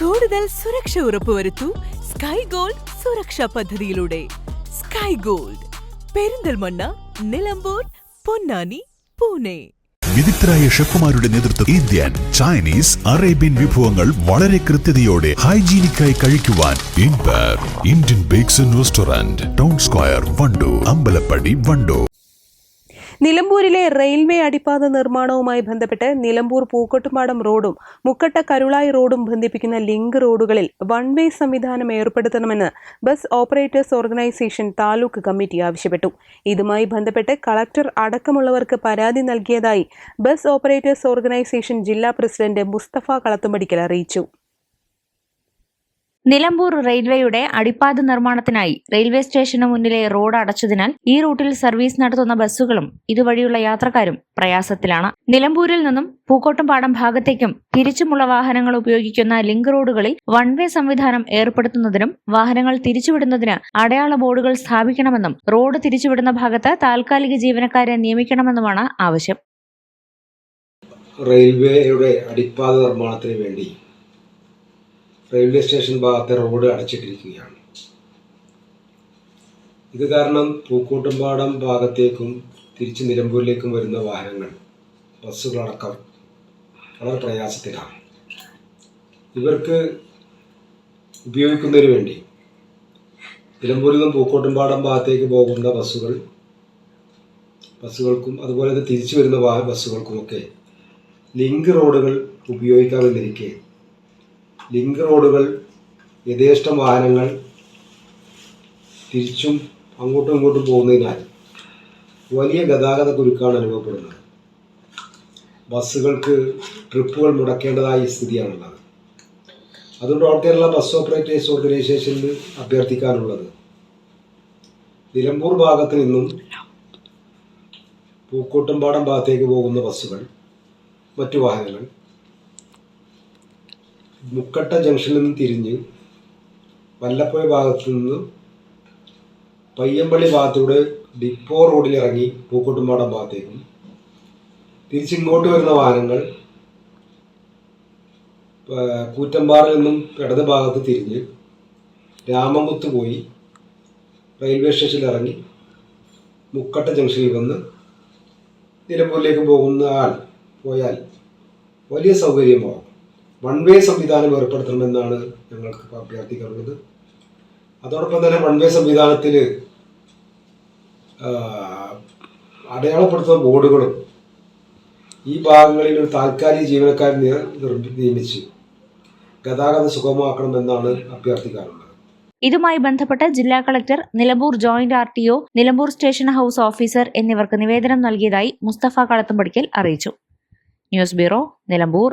കൂടുതൽ സുരക്ഷ ഉറപ്പുവരുത്തൂ sky gold സുരക്ഷാ പദ്ധതിയിലൂടെ. Sky gold Perinthalmanna Nilambur Ponnani Pune. വിദഗ്ധരായ ഷെഫുമാരുടെ നേതൃത്വം ഇന്ത്യൻ ചൈനീസ് അറേബ്യൻ വിഭവങ്ങൾ വളരെ കൃത്യതയോടെ ഹൈജീനിക്കായി കഴിക്കുവാൻ ഇൻപർ Indian bakes restaurant town square Wandoor Ambalappadi Wandoor നിലമ്പൂരിലെ റെയിൽവേ അടിപ്പാത നിർമ്മാണവുമായി ബന്ധപ്പെട്ട് നിലമ്പൂർ പൂക്കോട്ടുംപാടം റോഡും മുക്കട്ട കരുളായി റോഡും ബന്ധിപ്പിക്കുന്ന ലിങ്ക് റോഡുകളിൽ വൺ വേ സംവിധാനം ഏർപ്പെടുത്തണമെന്ന് bus operators organisation taluk committee ആവശ്യപ്പെട്ടു. ഇതുമായി ബന്ധപ്പെട്ട് കളക്ടർ അടക്കമുള്ളവർക്ക് പരാതി നൽകിയതായി ബസ് ഓപ്പറേറ്റേഴ്സ് ഓർഗനൈസേഷൻ ജില്ലാ പ്രസിഡന്റ് മുസ്തഫ കളത്തുമടിക്കൽ അറിയിച്ചു. നിലമ്പൂർ റെയിൽവേയുടെ അടിപ്പാത നിർമ്മാണത്തിനായി റെയിൽവേ സ്റ്റേഷന് മുന്നിലെ റോഡ് അടച്ചതിനാൽ ഈ റൂട്ടിൽ സർവീസ് നടത്തുന്ന ബസ്സുകളും ഇതുവഴിയുള്ള യാത്രക്കാരും പ്രയാസത്തിലാണ്. നിലമ്പൂരിൽ നിന്നും പൂക്കോട്ടുംപാടം ഭാഗത്തേക്കും തിരിച്ചുമുള്ള വാഹനങ്ങൾ ഉപയോഗിക്കുന്ന ലിങ്ക് റോഡുകളിൽ വൺ വേ സംവിധാനം ഏർപ്പെടുത്തുന്നതിനും വാഹനങ്ങൾ തിരിച്ചുവിടുന്നതിന് അടയാള ബോർഡുകൾ സ്ഥാപിക്കണമെന്നും റോഡ് തിരിച്ചുവിടുന്ന ഭാഗത്ത് താൽക്കാലിക ജീവനക്കാരെ നിയമിക്കണമെന്നുമാണ് ആവശ്യം. റെയിൽവേയുടെ അടിപ്പാത നിർമ്മാണത്തിന് വേണ്ടി റെയിൽവേ സ്റ്റേഷൻ ഭാഗത്തെ റോഡ് അടച്ചിട്ടിരിക്കുകയാണ്. ഇത് കാരണം പൂക്കോട്ടുംപാടം ഭാഗത്തേക്കും തിരിച്ച് നിലമ്പൂരിലേക്കും വരുന്ന വാഹനങ്ങൾ ബസ്സുകളടക്കം വളരെ പ്രയാസത്തിലാണ്. ഇവർക്ക് ഉപയോഗിക്കുന്നതിന് വേണ്ടി നിലമ്പൂരിൽ നിന്നും പൂക്കോട്ടുംപാടം ഭാഗത്തേക്ക് പോകുന്ന ബസ്സുകൾ ബസ്സുകൾക്കും അതുപോലെ തന്നെ തിരിച്ചു വരുന്ന ബസ്സുകൾക്കുമൊക്കെ ലിങ്ക് റോഡുകൾ ഉപയോഗിക്കാമെന്നിരിക്കെ ലിങ്ക് റോഡുകൾ യഥേഷ്ടം വാഹനങ്ങൾ തിരിച്ചും അങ്ങോട്ടും ഇങ്ങോട്ടും പോകുന്നതിനാൽ വലിയ ഗതാഗത കുരുക്കാണ് അനുഭവപ്പെടുന്നത്. ബസ്സുകൾക്ക് ട്രിപ്പുകൾ മുടക്കേണ്ടതായ സ്ഥിതിയാണുള്ളത്. അതുകൊണ്ട് ഓൾ കേരള ബസ് ഓപ്പറേറ്റേഴ്സ് ഓർഗനൈസേഷനിൽ അഭ്യർത്ഥിക്കാനുള്ളത്. നിലമ്പൂർ ഭാഗത്ത് നിന്നും പൂക്കോട്ടുംപാടം ഭാഗത്തേക്ക് പോകുന്ന ബസ്സുകൾ മറ്റു വാഹനങ്ങൾ മുക്കട്ട ജംഗ്ഷനിൽ നിന്ന് തിരിഞ്ഞ് വല്ലപ്പുഴ ഭാഗത്തു നിന്ന് പയ്യമ്പള്ളി ഭാഗത്തൂടെ ഡിപ്പോ റോഡിൽ ഇറങ്ങി പൂക്കോട്ടുംപാടം ഭാഗത്തേക്കും. തിരിച്ചിങ്ങോട്ട് വരുന്ന വാഹനങ്ങൾ കൂറ്റമ്പാറിൽ നിന്നും ഇടത് ഭാഗത്ത് തിരിഞ്ഞ് രാമംകുത്ത് പോയി റെയിൽവേ സ്റ്റേഷനിൽ ഇറങ്ങി മുക്കട്ട ജംഗ്ഷനിൽ വന്ന് നിലമ്പൂരിലേക്ക് പോകുന്ന ആൾ പോയാൽ വലിയ സൗകര്യമാകും. വൺ വേ സംവിധാനം ഏർപ്പെടുത്തണമെന്നാണ് ഞങ്ങൾക്ക് അഭ്യർത്ഥിക്കാറുള്ളത്. അതോടൊപ്പം തന്നെ വൺ വേ സംവിധാനത്തിൽ അടയാളപ്പെടുത്തുന്ന ബോർഡുകളും ഈ ഭാഗങ്ങളിൽ ഒരു താൽക്കാലിക ജീവനക്കാരൻ നിയമിച്ച് ഗതാഗതം സുഗമമാക്കണമെന്നാണ് അഭ്യർത്ഥിക്കാറുള്ളത്. ഇതുമായി ബന്ധപ്പെട്ട് ജില്ലാ collector Nilambur joint R T O Nilambur station house officer എന്നിവർക്ക് നിവേദനം നൽകിയതായി മുസ്തഫ കളത്തുംപടിക്കൽ അറിയിച്ചു. News bureau Nilambur.